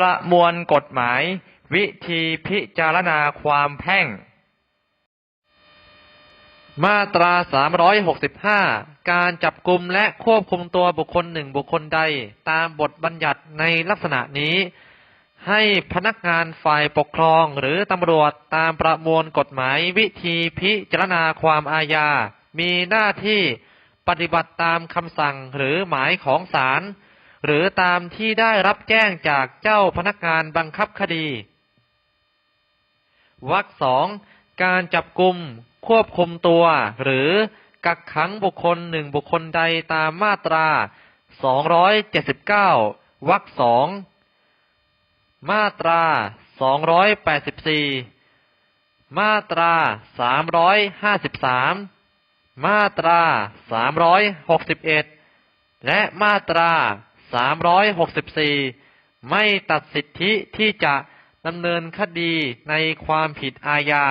ประมวลกฎหมาย วิธีพิจารณาความแพ่ง มาตรา 365 การจับกลุ่มและควบคุมตัวบุคคลหนึ่งบุคคลใด ตามบทบัญญัติในลักษณะนี้ ให้พนักงานฝ่ายปกครองหรือตำรวจตามประมวลกฎหมายวิธีพิจารณาความอาญา มีหน้าที่ปฏิบัติตามคำสั่งหรือหมายของศาล หรือตามที่ได้รับแจ้งจากเจ้าพนักงานบังคับคดี วรรคสองการจับกลุ่มควบคุมตัว หรือกักขังบุคคลหนึ่งบุคคลใดตามมาตรา 279วรรคสองมาตรา 284 มาตรา 353 มาตรา 361 และมาตรา 364 ไม่ตัดสิทธิที่จะดำเนินคดีในความผิดอาญา